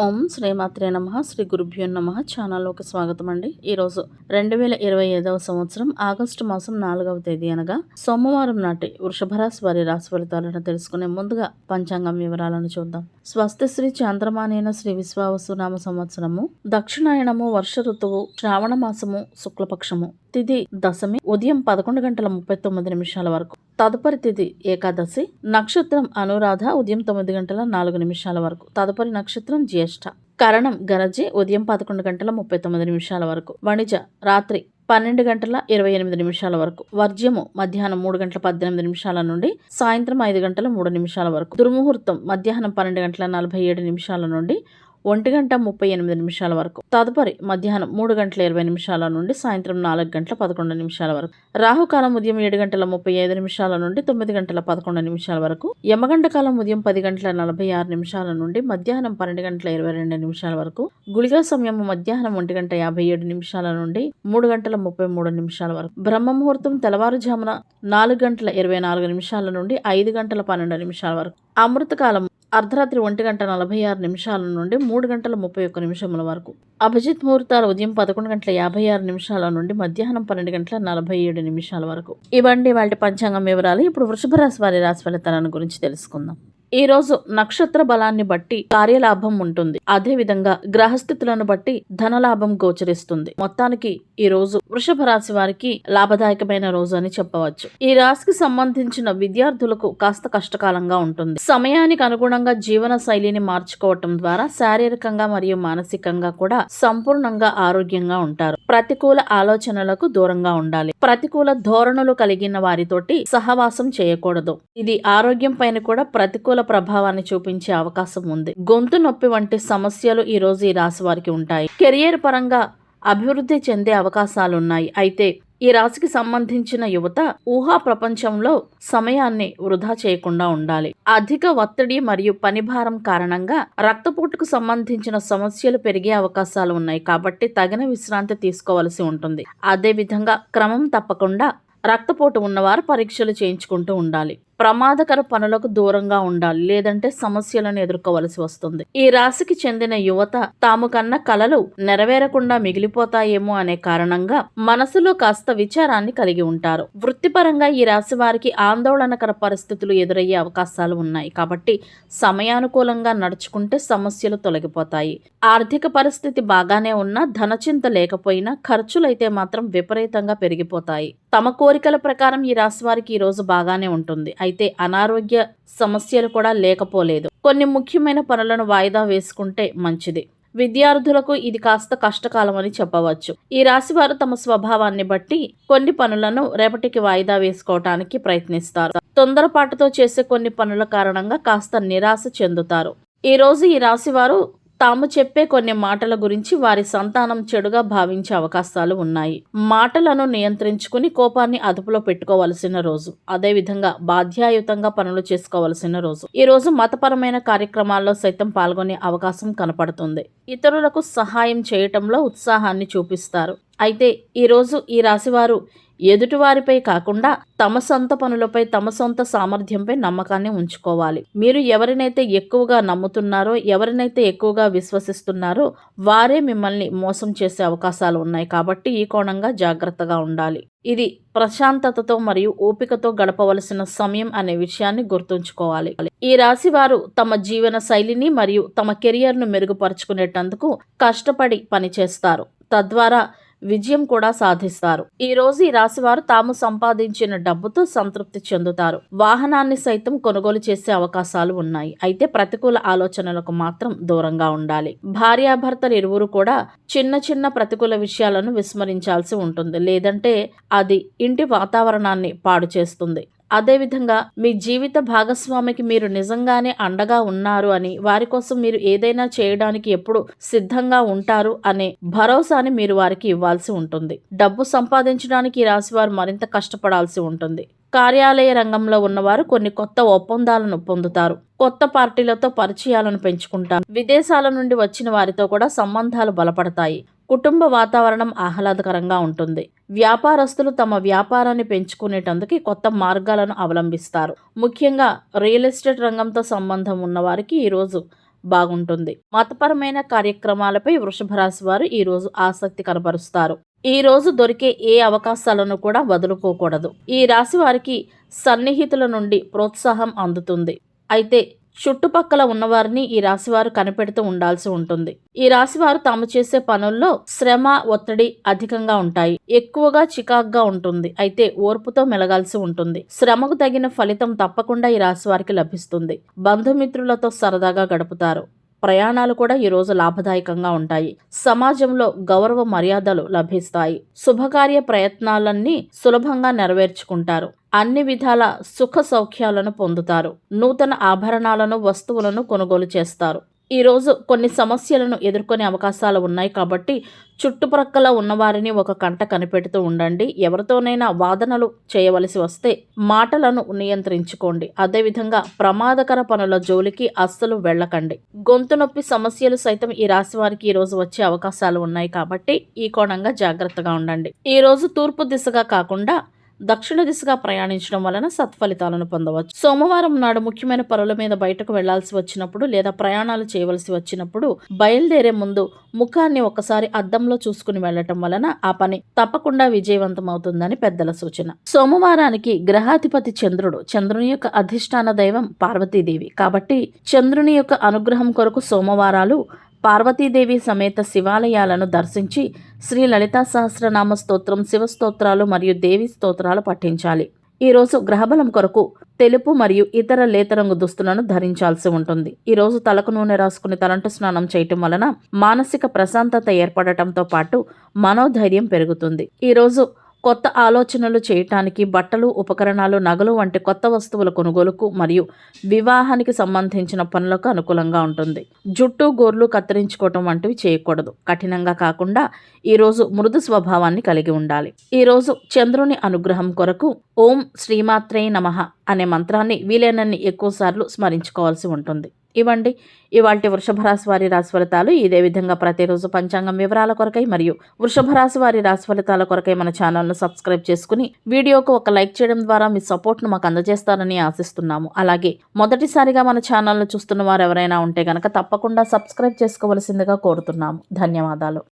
ఓం శ్రీమాత్రే నమ శ్రీ గురుభ్యో నమ ఛానల్లోకి స్వాగతం అండి ఈరోజు రెండు వేల ఇరవై ఐదవ సంవత్సరం ఆగస్టు మాసం నాలుగవ తేదీ అనగా సోమవారం నాటి వృషభరాశి వారి రాశి ఫలితాలను తెలుసుకునే ముందుగా పంచాంగం వివరాలను చూద్దాం. స్వస్తి శ్రీ చంద్రమానేన శ్రీ విశ్వావసు నామ సంవత్సరము దక్షిణాయనము వర్ష ఋతువు శ్రావణ మాసము శుక్లపక్షము. తిథి దశమి ఉదయం పదకొండు గంటల ముప్పై తొమ్మిది నిమిషాల వరకు. తదుపరి తిథి ఏకాదశి నక్షత్రం అనురాధ ఉదయం తొమ్మిది గంటల నాలుగు నిమిషాల వరకు. తదుపరి నక్షత్రం జ్యేష్ఠ. కరణం గరజి ఉదయం పదకొండు గంటల ముప్పై తొమ్మిది నిమిషాల వరకు. వణిజ రాత్రి పన్నెండు గంటల ఇరవై ఎనిమిది నిమిషాల వరకు. వర్జ్యము మధ్యాహ్నం మూడు గంటల పద్దెనిమిది నిమిషాల నుండి సాయంత్రం ఐదు గంటల మూడు నిమిషాల వరకు. దుర్ముహూర్తం మధ్యాహ్నం పన్నెండు గంటల నలభై ఏడు నిమిషాల నుండి ఒంటి గంట ముప్పై ఎనిమిది నిమిషాల వరకు. తదుపరి మధ్యాహ్నం మూడు గంటల ఇరవై నిమిషాల నుండి సాయంత్రం నాలుగు గంటల పదకొండు నిమిషాల వరకు. రాహుకాలం ఉదయం ఏడు గంటల ముప్పై ఐదు నిమిషాల నుండి తొమ్మిది గంటల పదకొండు నిమిషాల వరకు. యమగంట కాలం ఉదయం పది గంటల నలభై ఆరు నిమిషాల నుండి మధ్యాహ్నం పన్నెండు గంటల ఇరవై రెండు నిమిషాల వరకు. గుళిగా సమయం మధ్యాహ్నం ఒంటి గంట యాభై ఏడు నిమిషాల నుండి మూడు గంటల ముప్పై మూడు నిమిషాల వరకు. బ్రహ్మ ముహూర్తం తెల్లవారుజామున నాలుగు గంటల ఇరవై నాలుగు నిమిషాల నుండి ఐదు గంటల పన్నెండు నిమిషాల వరకు. అమృతకాలం అర్ధరాత్రి ఒంటి గంట నలభై ఆరు నిమిషాల నుండి మూడు గంటల ముప్పై ఒక్క నిమిషముల వరకు. అభిజిత్ ముహూర్తాలు ఉదయం పదకొండు గంటల యాభై ఆరు నిమిషాల నుండి మధ్యాహ్నం పన్నెండు గంటల నలభై ఏడు నిమిషాల వరకు. ఇవ్వండి వాటి పంచాంగం వివరాలు. ఇప్పుడు వృషభ రాశి వారి రాశి ఫలితాలను గురించి తెలుసుకుందాం. ఈ రోజు నక్షత్ర బలాన్ని బట్టి కార్యలాభం ఉంటుంది. అదే విధంగా గ్రహస్థితులను బట్టి ధనలాభం గోచరిస్తుంది. మొత్తానికి ఈ రోజు వృషభ రాశి వారికి లాభదాయకమైన రోజు అని చెప్పవచ్చు. ఈ రాశికి సంబంధించిన విద్యార్థులకు కాస్త కష్టకాలంగా ఉంటుంది. సమయానికి అనుగుణంగా జీవన శైలిని మార్చుకోవటం ద్వారా శారీరకంగా మరియు మానసికంగా కూడా సంపూర్ణంగా ఆరోగ్యంగా ఉంటారు. ప్రతికూల ఆలోచనలకు దూరంగా ఉండాలి. ప్రతికూల ధోరణులు కలిగిన వారితోటి సహవాసం చేయకూడదు. ఇది ఆరోగ్యం పైన కూడా ప్రతికూల ప్రభావాన్ని చూపించే అవకాశం ఉంది. గొంతు నొప్పి వంటి సమస్యలు ఈ రోజు ఈ రాశి వారికి ఉంటాయి. కెరియర్ పరంగా అభివృద్ధి చెందే అవకాశాలున్నాయి. అయితే ఈ రాశికి సంబంధించిన యువత ఊహా ప్రపంచంలో సమయాన్ని వృధా చేయకుండా ఉండాలి. అధిక ఒత్తిడి మరియు పనిభారం కారణంగా రక్తపోటుకు సంబంధించిన సమస్యలు పెరిగే అవకాశాలు ఉన్నాయి. కాబట్టి తగిన విశ్రాంతి తీసుకోవలసి ఉంటుంది. అదేవిధంగా క్రమం తప్పకుండా రక్తపోటు ఉన్నవారు పరీక్షలు చేయించుకుంటూ ఉండాలి. ప్రమాదకర పనులకు దూరంగా ఉండాలి లేదంటే సమస్యలను ఎదుర్కోవలసి వస్తుంది. ఈ రాశికి చెందిన యువత తాము కన్న కలలు నెరవేరకుండా మిగిలిపోతాయేమో అనే కారణంగా మనసులో కాస్త విచారాన్ని కలిగి ఉంటారు. వృత్తిపరంగా ఈ రాశి వారికి ఆందోళనకర పరిస్థితులు ఎదురయ్యే అవకాశాలు ఉన్నాయి. కాబట్టి సమయానుకూలంగా నడుచుకుంటే సమస్యలు తొలగిపోతాయి. ఆర్థిక పరిస్థితి బాగానే ఉన్నా ధనచింత లేకపోయినా ఖర్చులైతే మాత్రం విపరీతంగా పెరిగిపోతాయి. తమ కోరికల ప్రకారం ఈ రాశి వారికి ఈ రోజు బాగానే ఉంటుంది. అయితే అనారోగ్య సమస్యలు కూడా లేకపోలేదు. కొన్ని ముఖ్యమైన పనులను వాయిదా వేసుకుంటే మంచిది. విద్యార్థులకు ఇది కాస్త కష్టకాలం అని చెప్పవచ్చు. ఈ రాశి వారు తమ స్వభావాన్ని బట్టి కొన్ని పనులను రేపటికి వాయిదా వేసుకోవటానికి ప్రయత్నిస్తారు. తొందరపాటుతో చేసే కొన్ని పనుల కారణంగా కాస్త నిరాశ చెందుతారు. ఈ రోజు ఈ రాశి వారు తాము చెప్పే కొన్ని మాటల గురించి వారి సంతానం చెడుగా భావించే అవకాశాలు ఉన్నాయి. మాటలను నియంత్రించుకుని కోపాన్ని అదుపులో పెట్టుకోవలసిన రోజు అదేవిధంగా బాధ్యాయుతంగా పనులు చేసుకోవలసిన రోజు. ఈ రోజు మతపరమైన కార్యక్రమాల్లో సైతం పాల్గొనే అవకాశం కనపడుతుంది. ఇతరులకు సహాయం చేయటంలో ఉత్సాహాన్ని చూపిస్తారు. అయితే ఈరోజు ఈ రాశివారు ఎదుటివారిపై కాకుండా తమ సొంత పనులపై తమ సొంత సామర్థ్యంపై నమ్మకాన్ని ఉంచుకోవాలి. మీరు ఎవరినైతే ఎక్కువగా నమ్ముతున్నారో ఎవరినైతే ఎక్కువగా విశ్వసిస్తున్నారో వారే మిమ్మల్ని మోసం చేసే అవకాశాలు ఉన్నాయి కాబట్టి ఈ కోణంగా జాగ్రత్తగా ఉండాలి. ఇది ప్రశాంతతతో మరియు ఓపికతో గడపవలసిన సమయం అనే విషయాన్ని గుర్తుంచుకోవాలి. ఈ రాశి వారు తమ జీవన శైలిని మరియు తమ కెరియర్ను మెరుగుపరుచుకునేటందుకు కష్టపడి పనిచేస్తారు. తద్వారా విజయం కూడా సాధిస్తారు. ఈ రోజు ఈ రాశివారు తాము సంపాదించిన డబ్బుతో సంతృప్తి చెందుతారు. వాహనాన్ని సైతం కొనుగోలు చేసే అవకాశాలు ఉన్నాయి. అయితే ప్రతికూల ఆలోచనలకు మాత్రం దూరంగా ఉండాలి. భార్యాభర్తలు ఇరువురు కూడా చిన్న చిన్న ప్రతికూల విషయాలను విస్మరించాల్సి ఉంటుంది. లేదంటే అది ఇంటి వాతావరణాన్ని పాడు చేస్తుంది. అదేవిధంగా మీ జీవిత భాగస్వామికి మీరు నిజంగానే అండగా ఉన్నారు అని వారి కోసం మీరు ఏదైనా చేయడానికి ఎప్పుడు సిద్ధంగా ఉంటారు అనే భరోసాని మీరు వారికి ఇవ్వాల్సి ఉంటుంది. డబ్బు సంపాదించడానికి ఈ రాశి వారు మరింత కష్టపడాల్సి ఉంటుంది. కార్యాలయ రంగంలో ఉన్నవారు కొన్ని కొత్త ఒప్పందాలను పొందుతారు. కొత్త పార్టీలతో పరిచయాలను పెంచుకుంటారు. విదేశాల నుండి వచ్చిన వారితో కూడా సంబంధాలు బలపడతాయి. కుటుంబ వాతావరణం ఆహ్లాదకరంగా ఉంటుంది. వ్యాపారస్తులు తమ వ్యాపారాన్ని పెంచుకునేటందుకు కొత్త మార్గాలను అవలంబిస్తారు. ముఖ్యంగా రియల్ ఎస్టేట్ రంగంతో సంబంధం ఉన్నవారికి ఈరోజు బాగుంటుంది. మతపరమైన కార్యక్రమాలపై వృషభ రాశి వారు ఈరోజు ఆసక్తి కనబరుస్తారు. ఈ రోజు దొరికే ఏ అవకాశాలను కూడా వదులుకోకూడదు. ఈ రాశి వారికి సన్నిహితుల నుండి ప్రోత్సాహం అందుతుంది. అయితే చుట్టుపక్కల ఉన్నవారిని ఈ రాశివారు కనిపెడుతూ ఉండాల్సి ఉంటుంది. ఈ రాశివారు తాము చేసే పనుల్లో శ్రమ ఒత్తిడి అధికంగా ఉంటాయి. ఎక్కువగా చికాగ్గా ఉంటుంది. అయితే ఓర్పుతో మెలగాల్సి ఉంటుంది. శ్రమకు తగిన ఫలితం తప్పకుండా ఈ రాశి వారికి లభిస్తుంది. బంధుమిత్రులతో సరదాగా గడుపుతారు. ప్రయాణాలు కూడా ఈరోజు లాభదాయకంగా ఉంటాయి. సమాజంలో గౌరవ మర్యాదలు లభిస్తాయి. శుభకార్య ప్రయత్నాలన్నీ సులభంగా నెరవేర్చుకుంటారు. అన్ని విధాల సుఖ సౌఖ్యాలను పొందుతారు. నూతన ఆభరణాలను వస్తువులను కొనుగోలు చేస్తారు. ఈరోజు కొన్ని సమస్యలను ఎదుర్కొనే అవకాశాలు ఉన్నాయి కాబట్టి చుట్టుప్రక్కల ఉన్నవారిని ఒక కంట కనిపెడుతూ ఉండండి. ఎవరితోనైనా వాదనలు చేయవలసి వస్తే మాటలను నియంత్రించుకోండి. అదేవిధంగా ప్రమాదకర పనుల జోలికి అస్సలు వెళ్ళకండి. గొంతు నొప్పి సమస్యలు సైతం ఈ రాశి వారికి ఈరోజు వచ్చే అవకాశాలు ఉన్నాయి కాబట్టి ఈ కోణంగా జాగ్రత్తగా ఉండండి. ఈ రోజు తూర్పు దిశగా కాకుండా దక్షిణ దిశగా ప్రయాణించడం వలన సత్ఫలితాలను పొందవచ్చు. సోమవారం నాడు ముఖ్యమైన పనుల మీద బయటకు వెళ్ళాల్సి వచ్చినప్పుడు లేదా ప్రయాణాలు చేయవలసి వచ్చినప్పుడు బయలుదేరే ముందు ముఖాన్ని ఒకసారి అద్దంలో చూసుకుని వెళ్ళటం వలన ఆ పని తప్పకుండా విజయవంతం అవుతుందని పెద్దల సూచన. సోమవారానికి గ్రహాధిపతి చంద్రుడు చంద్రుని యొక్క అధిష్టాన దైవం పార్వతీదేవి. కాబట్టి చంద్రుని యొక్క అనుగ్రహం కొరకు సోమవారాలు పార్వతీదేవి సమేత శివాలయాలను దర్శించి శ్రీ లలితా సహస్రనామ స్తోత్రం శివస్తోత్రాలు మరియు దేవి స్తోత్రాలు పఠించాలి. ఈరోజు గ్రహబలం కొరకు తెలుపు మరియు ఇతర లేత రంగు దుస్తులను ధరించాల్సి ఉంటుంది. ఈరోజు తలకు నూనె రాసుకుని తలంటు స్నానం చేయటం వలన మానసిక ప్రశాంతత ఏర్పడటంతో పాటు మనోధైర్యం పెరుగుతుంది. ఈరోజు కొత్త ఆలోచనలు చేయటానికి బట్టలు ఉపకరణాలు నగలు వంటి కొత్త వస్తువుల కొనుగోలుకు మరియు వివాహానికి సంబంధించిన పనులకు అనుకూలంగా ఉంటుంది. జుట్టు గోర్లు కత్తిరించుకోవటం వంటివి చేయకూడదు. కఠినంగా కాకుండా ఈరోజు మృదు స్వభావాన్ని కలిగి ఉండాలి. ఈరోజు చంద్రుని అనుగ్రహం కొరకు ఓం శ్రీమాత్రే నమః అనే మంత్రాన్ని వీలైనన్ని ఎక్కువసార్లు స్మరించుకోవాల్సి ఉంటుంది. ఇవ్వండి. ఇవాళ వృషభ రాశి వారి రాశి ఫలితాలు ఇదే విధంగా ప్రతిరోజు పంచాంగం వివరాల కొరకై మరియు వృషభ రాశి వారి రాశి ఫలితాల కొరకై మన ఛానల్ను సబ్స్క్రైబ్ చేసుకుని వీడియోకు ఒక లైక్ చేయడం ద్వారా మీ సపోర్ట్ను మాకు అందజేస్తారని ఆశిస్తున్నాము. అలాగే మొదటిసారిగా మన ఛానల్ను చూస్తున్న వారు ఎవరైనా ఉంటే గనక తప్పకుండా సబ్స్క్రైబ్ చేసుకోవలసిందిగా కోరుతున్నాము. ధన్యవాదాలు.